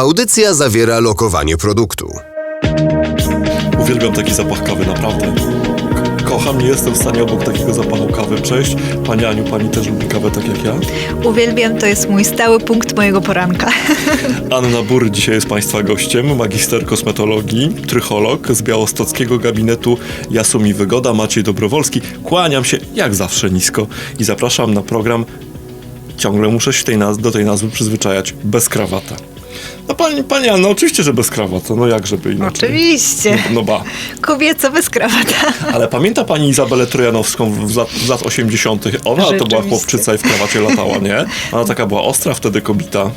Audycja zawiera lokowanie produktu. Uwielbiam taki zapach kawy, naprawdę. Ko- Kocham, nie jestem w stanie obok takiego zapachu kawy przejść. Pani Aniu, pani też lubi kawę tak jak ja? Uwielbiam, to jest mój stały punkt mojego poranka. Anna Bur dzisiaj jest Państwa gościem, magister kosmetologii, trycholog z białostockiego gabinetu Jasumi Wygoda, Maciej Dobrowolski. Kłaniam się jak zawsze nisko i zapraszam na program. Ciągle muszę się tej naz- do tej nazwy przyzwyczajać, bez krawata. No pani, pani Anna, oczywiście, że bez krawata, no jak żeby inaczej. Oczywiście. No, no ba. Kobieco bez krawata. Ale pamięta pani Izabelę Trojanowską w lat, z lat 80. Ona to była chłopczyca i w krawacie latała, nie? Ona taka była ostra wtedy kobita.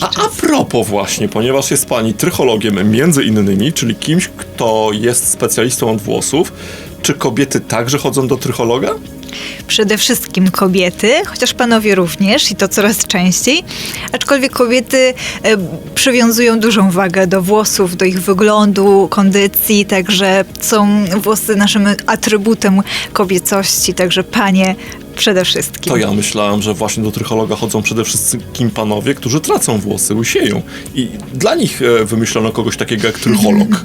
A, a propos właśnie, ponieważ jest pani trychologiem między innymi, czyli kimś, kto jest specjalistą od włosów, czy kobiety także chodzą do trychologa? Przede wszystkim kobiety, chociaż panowie również i to coraz częściej. Aczkolwiek kobiety e, przywiązują dużą wagę do włosów, do ich wyglądu, kondycji, także są włosy naszym atrybutem kobiecości, także panie przede wszystkim. To ja myślałem, że właśnie do trychologa chodzą przede wszystkim panowie, którzy tracą włosy, łysieją. I dla nich e, wymyślono kogoś takiego jak trycholog.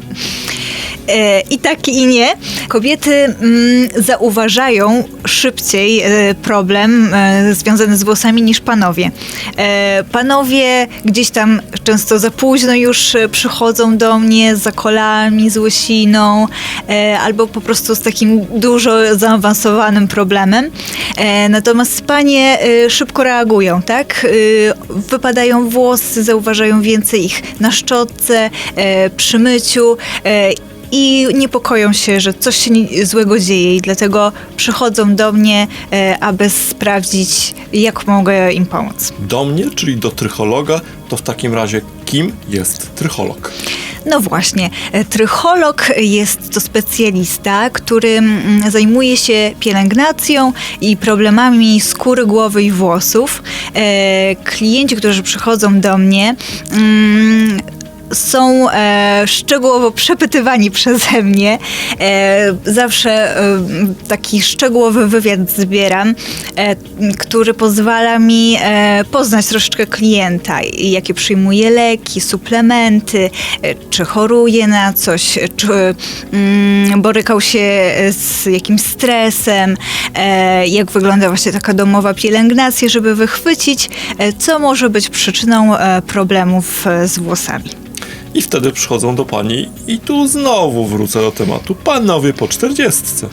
E, I tak i nie. Kobiety mm, zauważają szybciej e, problem e, związany z włosami niż panowie. E, panowie gdzieś tam często za późno już e, przychodzą do mnie z zakolami, z łysiną e, albo po prostu z takim dużo zaawansowanym problemem. E, natomiast panie e, szybko reagują, tak? E, wypadają włosy, zauważają więcej ich na szczotce, e, przy myciu. E, i niepokoją się, że coś się nie- złego dzieje i dlatego przychodzą do mnie, e, aby sprawdzić, jak mogę im pomóc. Do mnie, czyli do trychologa, to w takim razie kim jest trycholog? No właśnie, e, trycholog jest to specjalista, który mm, zajmuje się pielęgnacją i problemami skóry, głowy i włosów. E, Klienci, którzy przychodzą do mnie, mm, są e, szczegółowo przepytywani przeze mnie. E, zawsze e, taki szczegółowy wywiad zbieram, e, który pozwala mi e, poznać troszeczkę klienta, jakie przyjmuje leki, suplementy, e, czy choruje na coś, czy mm, borykał się z jakimś stresem, jak wygląda właśnie taka domowa pielęgnacja, żeby wychwycić, co może być przyczyną problemów z włosami. I wtedy przychodzą do pani i tu znowu wrócę do tematu. Panowie po czterdziestce.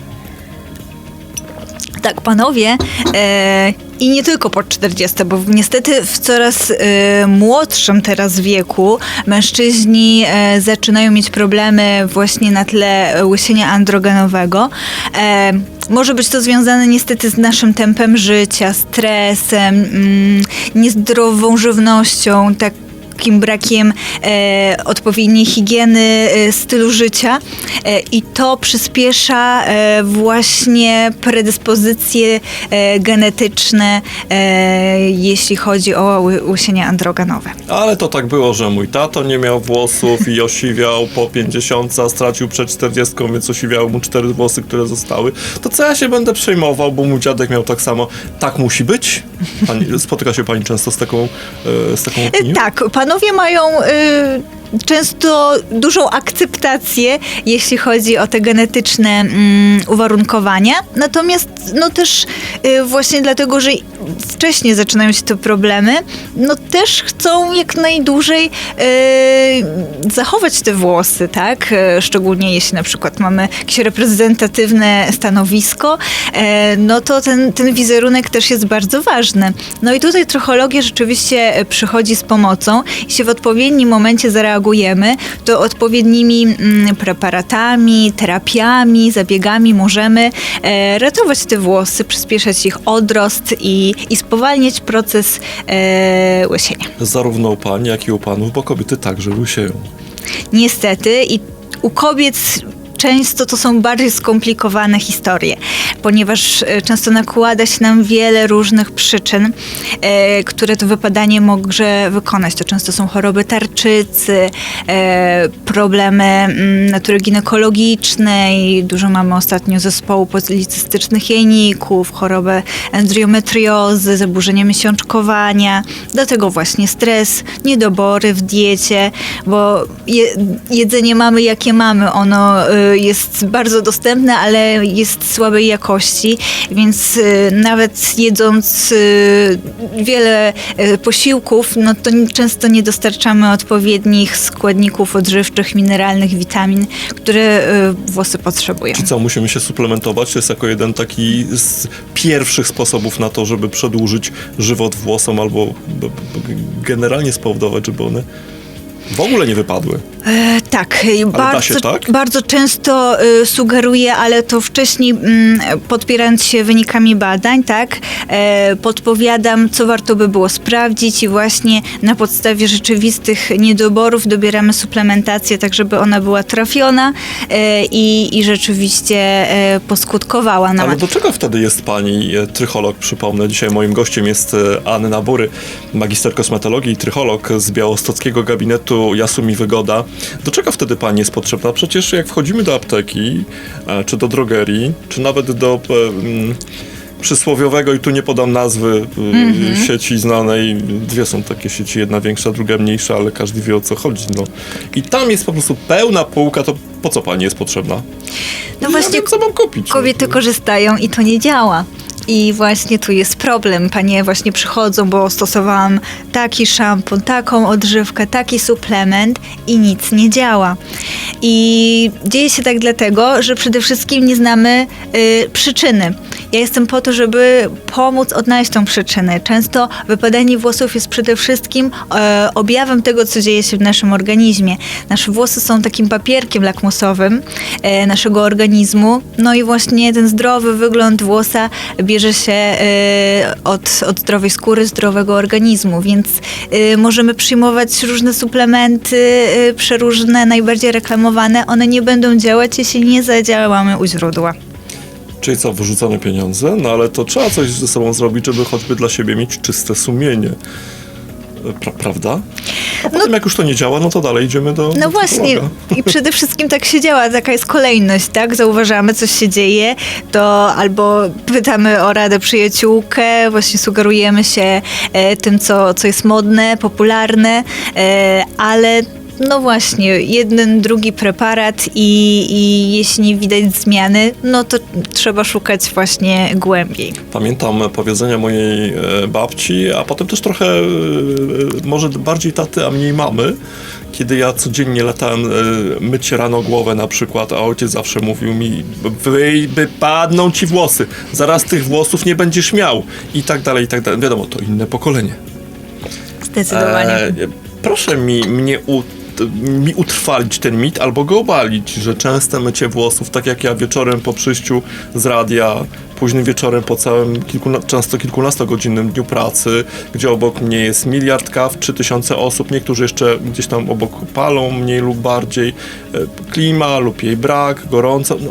Tak, panowie, e, i nie tylko po 40, bo niestety w coraz e, młodszym teraz wieku mężczyźni e, zaczynają mieć problemy właśnie na tle łysienia androgenowego. E, może być to związane niestety z naszym tempem życia, stresem, mm, niezdrową żywnością, tak takim brakiem e, odpowiedniej higieny e, stylu życia e, i to przyspiesza e, właśnie predyspozycje e, genetyczne, e, jeśli chodzi o ły- łysienia androgenowe. Ale to tak było, że mój tato nie miał włosów i osiwiał po 50, a stracił przed 40, więc osiwiały mu cztery włosy, które zostały. To co ja się będę przejmował, bo mój dziadek miał tak samo. Tak musi być? Pani, spotyka się pani często z taką, e, z taką E, opinią? Tak, panowie mają y, często dużą akceptację, jeśli chodzi o te genetyczne mm, uwarunkowania. Natomiast no też y, właśnie dlatego, że wcześniej zaczynają się te problemy, no też chcą jak najdłużej y, zachować te włosy, tak? Y, Szczególnie jeśli na przykład mamy jakieś reprezentatywne stanowisko, e, no to ten, ten wizerunek też jest bardzo ważny. No i tutaj trochologia rzeczywiście e, przychodzi z pomocą. Jeśli w odpowiednim momencie zareagujemy, to odpowiednimi mm, preparatami, terapiami, zabiegami możemy e, ratować te włosy, przyspieszać ich odrost i, i spowalniać proces e, łysienia. Zarówno u pań, jak i u panów, bo kobiety także łysieją. Niestety i u kobiet często to są bardziej skomplikowane historie, ponieważ e, często nakłada się nam wiele różnych przyczyn, e, które to wypadanie może wykonać. To często są choroby tarczycy, e, problemy mm, natury ginekologicznej, dużo mamy ostatnio zespołu policystycznych jajników, chorobę endometriozy, zaburzenia miesiączkowania, do tego właśnie stres, niedobory w diecie, bo je, jedzenie mamy jakie mamy, ono y, jest bardzo dostępne, ale jest słabej jakości, więc y, nawet jedząc y, wiele y, posiłków, no to często nie dostarczamy odpowiednich składników odżywczych, mineralnych, witamin, które włosy potrzebują. Czy co, musimy się suplementować? To jest jako jeden taki z pierwszych sposobów na to, żeby przedłużyć żywot włosom albo generalnie spowodować, żeby one w ogóle nie wypadły. E, tak, bardzo, się tak? bardzo często y, sugeruję, ale to wcześniej mm, podpierając się wynikami badań, tak, e, podpowiadam, co warto by było sprawdzić i właśnie na podstawie rzeczywistych niedoborów dobieramy suplementację, tak żeby ona była trafiona e, i, i rzeczywiście e, poskutkowała nam. Ale do czego wtedy jest pani trycholog? Przypomnę, dzisiaj moim gościem jest Anna Bury, magister kosmetologii i trycholog z białostockiego gabinetu Jasumi Wygoda. Do czego wtedy pani jest potrzebna? Przecież jak wchodzimy do apteki, e, czy do drogerii, czy nawet do e, mm, przysłowiowego, i tu nie podam nazwy e, sieci znanej, dwie są takie sieci, jedna większa, druga mniejsza, ale każdy wie o co chodzi. No. I tam jest po prostu pełna półka, to po co pani jest potrzebna? No Ja właśnie wiem, co mam kupić. no. Kobiety korzystają i to nie działa. I właśnie tu jest problem. Panie właśnie przychodzą, bo stosowałam taki szampon, taką odżywkę, taki suplement i nic nie działa. I dzieje się tak dlatego, że przede wszystkim nie znamy y, przyczyny. Ja jestem po to, żeby pomóc odnaleźć tą przyczynę. Często wypadanie włosów jest przede wszystkim e, objawem tego, co dzieje się w naszym organizmie. Nasze włosy są takim papierkiem lakmusowym e, naszego organizmu. No i właśnie ten zdrowy wygląd włosa bierze się e, od, od zdrowej skóry, zdrowego organizmu, więc e, możemy przyjmować różne suplementy, e, przeróżne, najbardziej reklamowane. One nie będą działać, jeśli nie zadziałamy u źródła. Czyli co, wyrzucone pieniądze? No ale to trzeba coś ze sobą zrobić, żeby choćby dla siebie mieć czyste sumienie. Pra, prawda? A potem jak już to nie działa, no to dalej idziemy do No do właśnie, i przede wszystkim tak się działa, taka jest kolejność, tak? Zauważamy, coś się dzieje, to albo pytamy o radę przyjaciółkę, właśnie sugerujemy się e, tym, co, co jest modne, popularne, e, ale no właśnie, jeden, drugi preparat i, i jeśli nie widać zmiany, no to trzeba szukać właśnie głębiej. Pamiętam powiedzenia mojej e, babci, a potem też trochę e, może bardziej taty, a mniej mamy. Kiedy ja codziennie latałem e, myć rano głowę na przykład, a ojciec zawsze mówił mi, wy, wypadną ci włosy, zaraz tych włosów nie będziesz miał i tak dalej, i tak dalej. Wiadomo, to inne pokolenie. Zdecydowanie. E, proszę mi, mnie u, mi utrwalić ten mit albo go obalić, że częste mycie włosów, tak jak ja wieczorem po przyjściu z radia, późnym wieczorem po całym kilkuna, często kilkunastogodzinnym dniu pracy, gdzie obok mnie jest miliard kaw, trzy tysiące osób, niektórzy jeszcze gdzieś tam obok palą mniej lub bardziej, e, klima lub jej brak, gorąco, no,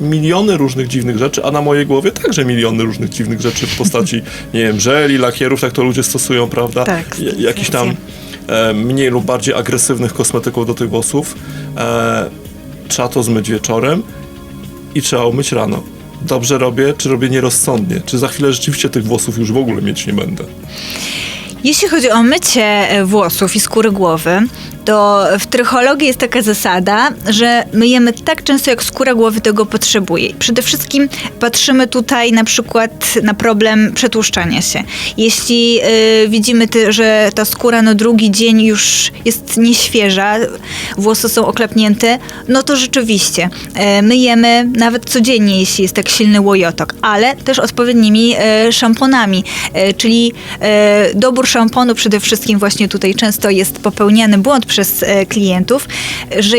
miliony różnych dziwnych rzeczy, a na mojej głowie także miliony różnych dziwnych rzeczy w postaci, nie wiem, żeli, lakierów, tak to ludzie stosują, prawda? Tak, J- Jakiś tam mniej lub bardziej agresywnych kosmetyków do tych włosów. E, trzeba to zmyć wieczorem i trzeba umyć rano. Dobrze robię, czy robię nierozsądnie? Czy za chwilę rzeczywiście tych włosów już w ogóle mieć nie będę? Jeśli chodzi o mycie e, włosów i skóry głowy, to w trychologii jest taka zasada, że myjemy tak często, jak skóra głowy tego potrzebuje. Przede wszystkim patrzymy tutaj na przykład na problem przetłuszczania się. Jeśli y, widzimy, ty, że ta skóra no drugi dzień już jest nieświeża, włosy są oklepnięte, no to rzeczywiście y, myjemy nawet codziennie, jeśli jest tak silny łojotok, ale też odpowiednimi szamponami, czyli dobór szamponu przede wszystkim właśnie tutaj często jest popełniany błąd przez e, klientów, że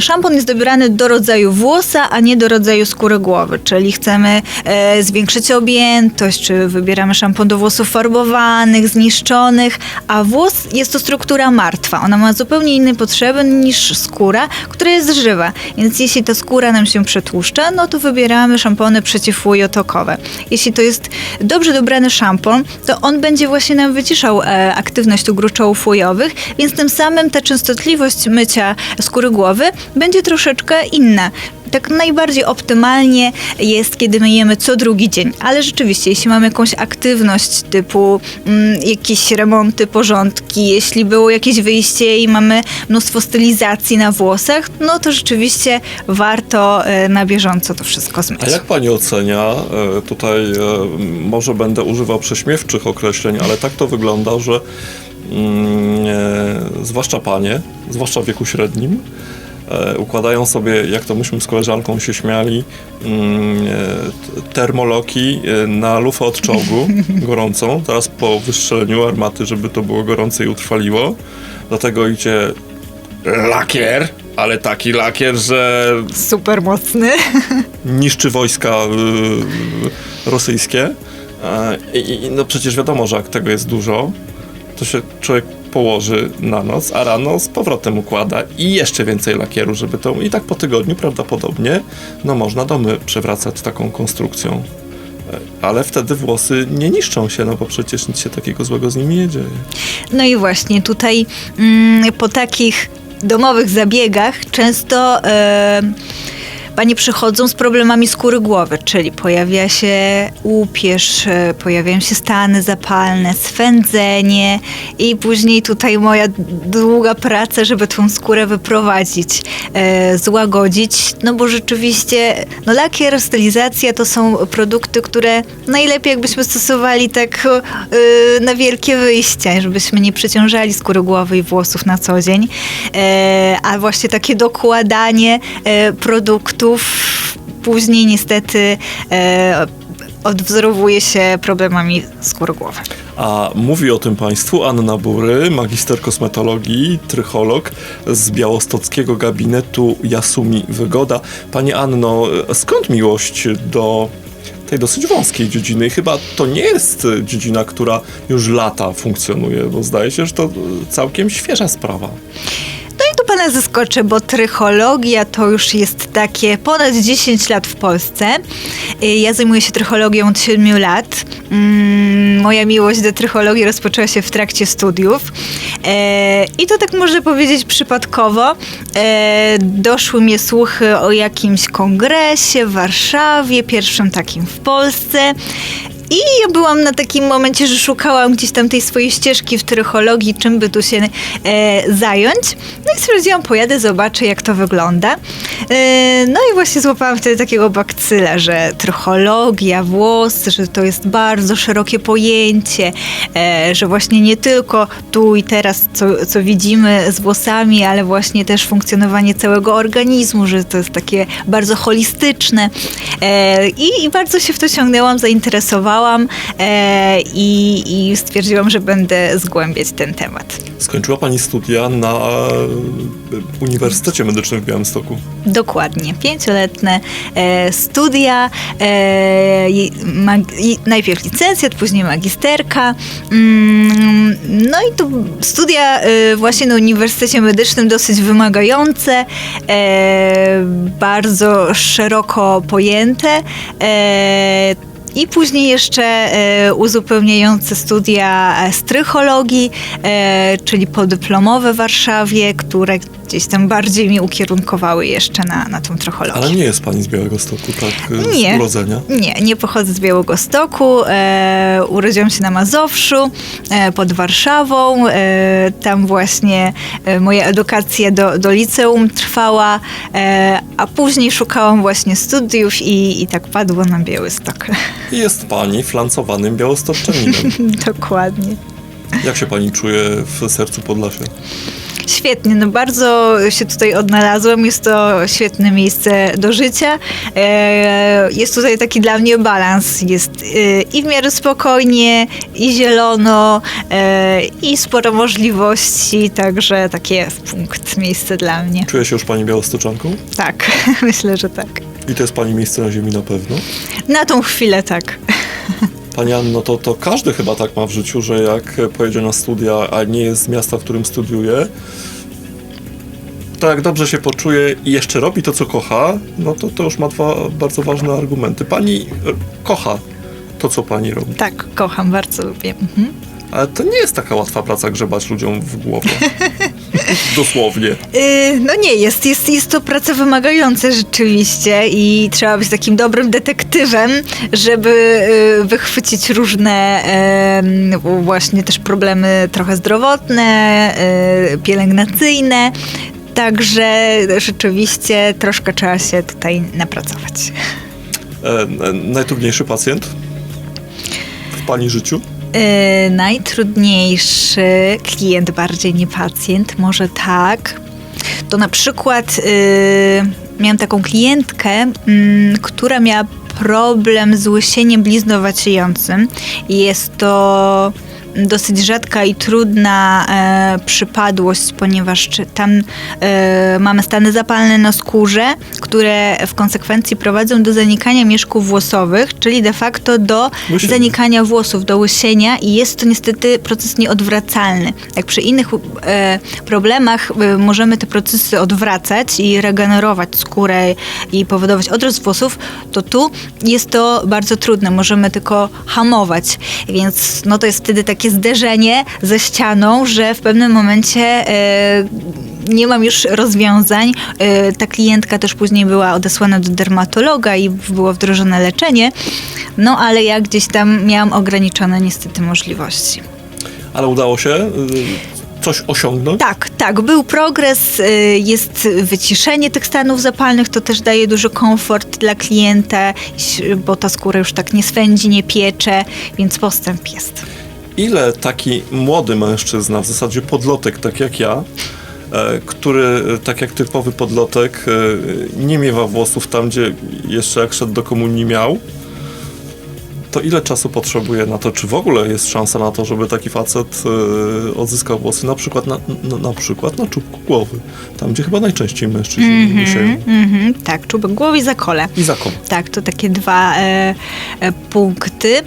szampon jest dobierany do rodzaju włosa, a nie do rodzaju skóry głowy. Czyli chcemy e, zwiększyć objętość, czy wybieramy szampon do włosów farbowanych, zniszczonych, a włos jest to struktura martwa. Ona ma zupełnie inne potrzeby niż skóra, która jest żywa. Więc jeśli ta skóra nam się przetłuszcza, no to wybieramy szampony przeciwfujotokowe. Jeśli to jest dobrze dobrany szampon, to on będzie właśnie nam wyciszał e, aktywność tu gruczołów fujowych, więc tym samym ta częstotliwość mycia skóry głowy będzie troszeczkę inna. Tak najbardziej optymalnie jest, kiedy myjemy co drugi dzień. Ale rzeczywiście, jeśli mamy jakąś aktywność typu mm, jakieś remonty, porządki, jeśli było jakieś wyjście i mamy mnóstwo stylizacji na włosach, no to rzeczywiście warto e, na bieżąco to wszystko zmyć. A jak pani ocenia, e, tutaj e, może będę używał prześmiewczych określeń, ale tak to wygląda, że mm, zwłaszcza panie, zwłaszcza w wieku średnim, układają sobie, jak to myśmy z koleżanką się śmiali, mm, e, termoloki e, na lufę od czołgu gorącą, teraz po wystrzeleniu armaty, żeby to było gorące i utrwaliło. Do tego idzie lakier, ale taki lakier, że Super mocny. niszczy wojska rosyjskie. E, I no przecież wiadomo, że jak tego jest dużo, to się człowiek położy na noc, a rano z powrotem układa i jeszcze więcej lakieru, żeby to... I tak po tygodniu prawdopodobnie no można domy przewracać taką konstrukcją. E, Ale wtedy włosy nie niszczą się, no bo przecież nic się takiego złego z nimi nie dzieje. No i właśnie tutaj mm, po takich domowych zabiegach często e, panie przychodzą z problemami skóry głowy, czyli pojawia się łupież, e, pojawiają się stany zapalne, swędzenie i później tutaj moja długa praca, żeby tą skórę wyprowadzić, e, złagodzić, no bo rzeczywiście no lakier, stylizacja to są produkty, które najlepiej jakbyśmy stosowali tak e, na wielkie wyjścia, żebyśmy nie przeciążali skóry głowy i włosów na co dzień, a właśnie takie dokładanie e, później niestety e, odwzorowuje się problemami skóry głowy. A mówi o tym Państwu Anna Bury, magister kosmetologii, trycholog z białostockiego gabinetu Jasumi Wygoda. Pani Anno, skąd miłość do tej dosyć wąskiej dziedziny? I chyba to nie jest dziedzina, która już lata funkcjonuje, bo zdaje się, że to całkiem świeża sprawa. Pana zaskoczę, bo trychologia to już jest takie ponad 10 lat w Polsce. Y, Ja zajmuję się trychologią od 7 lat. Mm, Moja miłość do trychologii rozpoczęła się w trakcie studiów. E, I to tak można powiedzieć przypadkowo. E, Doszły mnie słuchy o jakimś kongresie w Warszawie, pierwszym takim w Polsce. I ja byłam na takim momencie, że szukałam gdzieś tam tej swojej ścieżki w trychologii, czym by tu się e, zająć. No i stwierdziłam, pojadę, zobaczę jak to wygląda. E, no i właśnie złapałam wtedy takiego bakcyla, że trychologia, włos, że to jest bardzo szerokie pojęcie, e, że właśnie nie tylko tu i teraz, co, co widzimy z włosami, ale właśnie też funkcjonowanie całego organizmu, że to jest takie bardzo holistyczne. E, i, I bardzo się w to ciągnęłam, zainteresowałam e, i, i stwierdziłam, że będę zgłębiać ten temat. Skończyła Pani studia na e, Uniwersytecie Medycznym w Białymstoku. Dokładnie. Pięcioletnie e, studia, najpierw licencjat, później magisterka. Mm, no i to studia właśnie na Uniwersytecie Medycznym dosyć wymagające, bardzo szeroko pojęte. I później jeszcze e, uzupełniające studia e, strychologii, e, czyli podyplomowe w Warszawie, które gdzieś tam bardziej mnie ukierunkowały jeszcze na, na tą trychologię. Ale nie jest Pani z Białego Stoku, tak? e, Nie. Z urodzenia. Nie, nie pochodzę z Białego Stoku. E, urodziłam się na Mazowszu, e, pod Warszawą. E, tam właśnie e, moja edukacja do, do liceum trwała, e, a później szukałam właśnie studiów i, i tak padło na Białystok. I jest Pani flancowanym białostoczaninem. Dokładnie. Jak się Pani czuje w sercu Podlasia? Świetnie, no bardzo się tutaj odnalazłam. Jest to świetne miejsce do życia. E, Jest tutaj taki dla mnie balans. Jest e, i w miarę spokojnie, i zielono, e, i sporo możliwości, także takie w punkt miejsce dla mnie. Czuje się już pani białostoczanką? Tak, myślę, że tak. I to jest pani miejsce na ziemi na pewno. Na tą chwilę tak. Pani Anno, to, to każdy chyba tak ma w życiu, że jak pojedzie na studia, a nie jest z miasta, w którym studiuje, to jak dobrze się poczuje i jeszcze robi to, co kocha, no to to już ma dwa bardzo ważne argumenty. Pani e, kocha to, co pani robi, Tak, kocham, bardzo lubię. Mhm. ale to nie jest taka łatwa praca grzebać ludziom w głowę. Dosłownie. Yy, No nie jest. jest. Jest to praca wymagająca rzeczywiście i trzeba być takim dobrym detektywem, żeby yy, wychwycić różne em, właśnie też problemy trochę zdrowotne, yy, pielęgnacyjne. Także rzeczywiście troszkę trzeba się tutaj napracować. E, najtrudniejszy pacjent w pani życiu? Yy, najtrudniejszy klient, bardziej nie pacjent, może tak. To na przykład yy, miałam taką klientkę, mm, która miała problem z łysieniem bliznowaciejącym. Jest to dosyć rzadka i trudna e, przypadłość, ponieważ tam e, mamy stany zapalne na skórze, które w konsekwencji prowadzą do zanikania mieszków włosowych, czyli de facto do Łysienia. zanikania włosów, do łysienia i jest to niestety proces nieodwracalny. Jak przy innych e, problemach e, możemy te procesy odwracać i regenerować skórę i powodować odrost włosów, to tu jest to bardzo trudne. Możemy tylko hamować, więc no to jest wtedy takie zderzenie ze ścianą, że w pewnym momencie e, nie mam już rozwiązań. E, Ta klientka też później była odesłana do dermatologa i było wdrożone leczenie. No ale ja gdzieś tam miałam ograniczone niestety możliwości. Ale udało się y, coś osiągnąć? Tak, tak, był progres, y, jest wyciszenie tych stanów zapalnych, to też daje duży komfort dla klienta, bo ta skóra już tak nie swędzi, nie piecze, więc postęp jest. Ile taki młody mężczyzna, w zasadzie podlotek, tak jak ja, e, który, e, tak jak typowy podlotek, e, nie miewa włosów tam, gdzie jeszcze jak szedł do komunii miał, to ile czasu potrzebuje na to, czy w ogóle jest szansa na to, żeby taki facet odzyskał włosy, na przykład na, na, na przykład na czubku głowy, tam gdzie chyba najczęściej mężczyźni mm wisiają. Mhm, tak, czubek głowy i zakole. I zakon. Tak, to takie dwa e, e, punkty.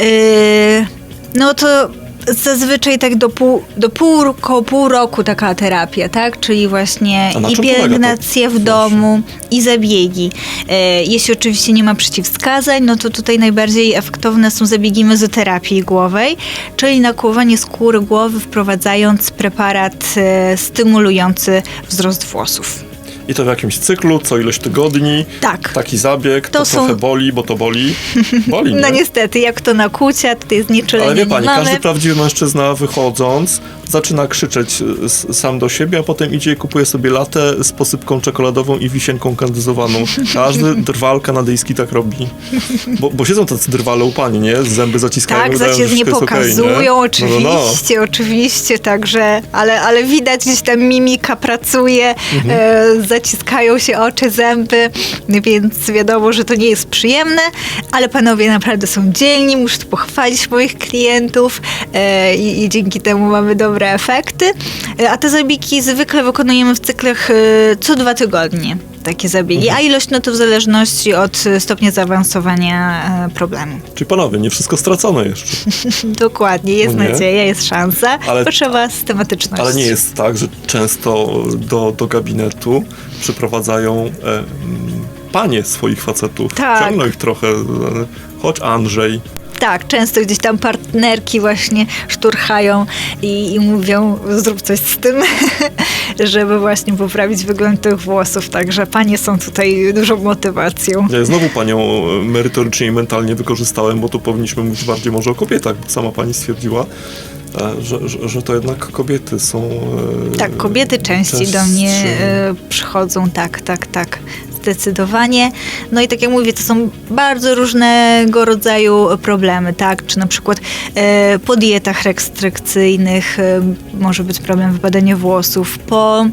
E, no to zazwyczaj tak do pół, do pół, koło pół roku taka terapia, tak? Czyli właśnie i pielęgnacje w domu, i zabiegi. E, jeśli oczywiście nie ma przeciwwskazań, no to tutaj najbardziej efektowne są zabiegi mezoterapii głowej, czyli nakłuwanie skóry głowy wprowadzając preparat e, stymulujący wzrost włosów. I to w jakimś cyklu, co ileś tygodni. Tak. Taki zabieg, to, To są- trochę boli, bo to boli. Boli, nie? No niestety, jak to nakłucia, to jest nieczulenie Ale wie nie pani, mamy. każdy prawdziwy mężczyzna wychodząc zaczyna krzyczeć s- sam do siebie, a potem idzie i kupuje sobie latę z posypką czekoladową i wisienką kandyzowaną. Każdy drwal kanadyjski tak robi. Bo, bo siedzą tacy drwale u pani, nie? Zęby zaciskają. Tak, zacie nie pokazują, nie? No, oczywiście, no, no. oczywiście, także, ale, ale widać gdzieś tam mimika pracuje, Mhm. e, zaciskają się oczy, zęby, więc wiadomo, że to nie jest przyjemne, ale panowie naprawdę są dzielni, muszę tu pochwalić moich klientów e, i, i dzięki temu mamy dobre efekty, e, a te zabiegi zwykle wykonujemy w cyklach e, co dwa tygodnie. Takie zabiegi, Mhm. a ilość no to w zależności od e, stopnia zaawansowania e, problemu. Czyli panowie, nie wszystko stracone jeszcze. Dokładnie, jest No nadzieja, jest szansa, Ale- potrzeba systematyczności. Ale nie jest tak, że często do, do gabinetu przyprowadzają e, panie swoich facetów. Tak. Ciągną ich trochę. e, Chodź Andrzej. Tak, często gdzieś tam partnerki właśnie szturchają i, i mówią, zrób coś z tym, żeby właśnie poprawić wygląd tych włosów. Także panie są tutaj dużą motywacją. Ja znowu panią e, merytorycznie i mentalnie wykorzystałem, bo tu powinniśmy mówić bardziej może o kobietach, bo sama pani stwierdziła, e, że, że, że to jednak kobiety są. e, Tak, kobiety częściej do mnie przychodzą, tak, tak, tak. Zdecydowanie. No i tak jak mówię, to są bardzo różnego rodzaju problemy, tak? Czy na przykład e, po dietach restrykcyjnych e, może być problem wypadania włosów, po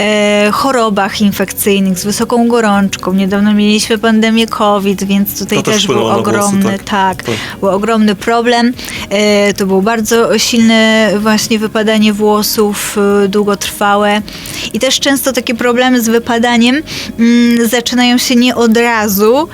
e, chorobach infekcyjnych z wysoką gorączką. Niedawno mieliśmy pandemię COVID, więc tutaj To też też, był na włosy, ogromny, tak? tak, Tak. był ogromny problem. E, to było bardzo silne właśnie wypadanie włosów, e, długotrwałe. I też często takie problemy z wypadaniem mm, zaczynają się nie od razu,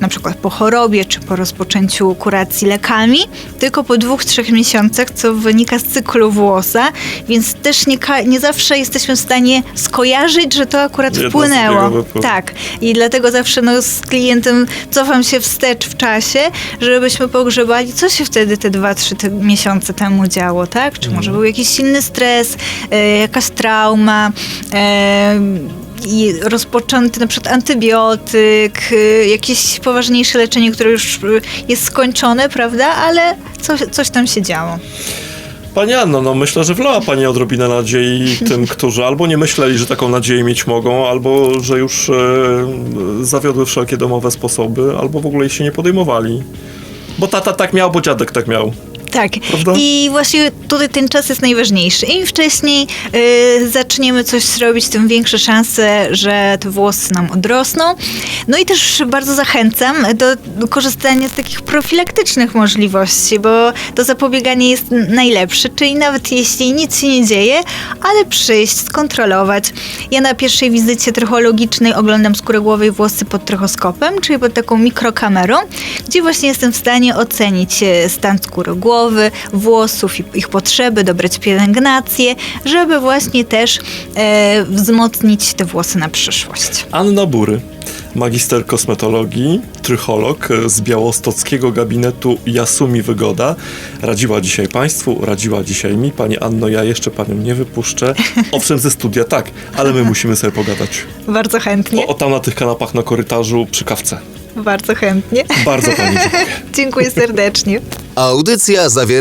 na przykład po chorobie czy po rozpoczęciu kuracji lekami, tylko po dwóch, trzech miesiącach, co wynika z cyklu włosa, więc też nie, nie zawsze jesteśmy w stanie skojarzyć, że to akurat Jedno wpłynęło. Tak. I dlatego zawsze no, z klientem cofam się wstecz w czasie, żebyśmy pogrzebali, co się wtedy te dwa, trzy te miesiące temu działo, tak? Czy może był jakiś silny stres, e, jakaś trauma, e, i rozpoczęty na przykład antybiotyk, y, jakieś poważniejsze leczenie, które już y, jest skończone, prawda? Ale coś, coś tam się działo. Pani Anno, no myślę, że wlała Pani odrobinę nadziei tym, którzy albo nie myśleli, że taką nadzieję mieć mogą, albo że już e, zawiodły wszelkie domowe sposoby, albo w ogóle jej się nie podejmowali. Bo tata tak miał, bo dziadek tak miał. Tak. Prawda? I właśnie tutaj ten czas jest najważniejszy. Im wcześniej y, zaczniemy coś robić, tym większe szanse, że te włosy nam odrosną. No i też bardzo zachęcam do korzystania z takich profilaktycznych możliwości, bo to zapobieganie jest najlepsze, czyli nawet jeśli nic się nie dzieje, ale przyjść, skontrolować. Ja na pierwszej wizycie trychologicznej oglądam skórę głowy i włosy pod trychoskopem, czyli pod taką mikrokamerą, gdzie właśnie jestem w stanie ocenić e, stan skóry głowy, włosów, i ich potrzeby, dobrać pielęgnację, żeby właśnie też e, wzmocnić te włosy na przyszłość. Anna Bury, magister kosmetologii, trycholog z białostockiego gabinetu Jasumi Wygoda, radziła dzisiaj Państwu, radziła dzisiaj mi. Pani Anno, ja jeszcze Panią nie wypuszczę. Owszem, ze studia tak, ale my musimy sobie pogadać. Bardzo chętnie, O, o tam na tych kanapach na korytarzu przy kawce. Bardzo chętnie. Bardzo Pani dziękuję. Dziękuję serdecznie. Audycja zawiera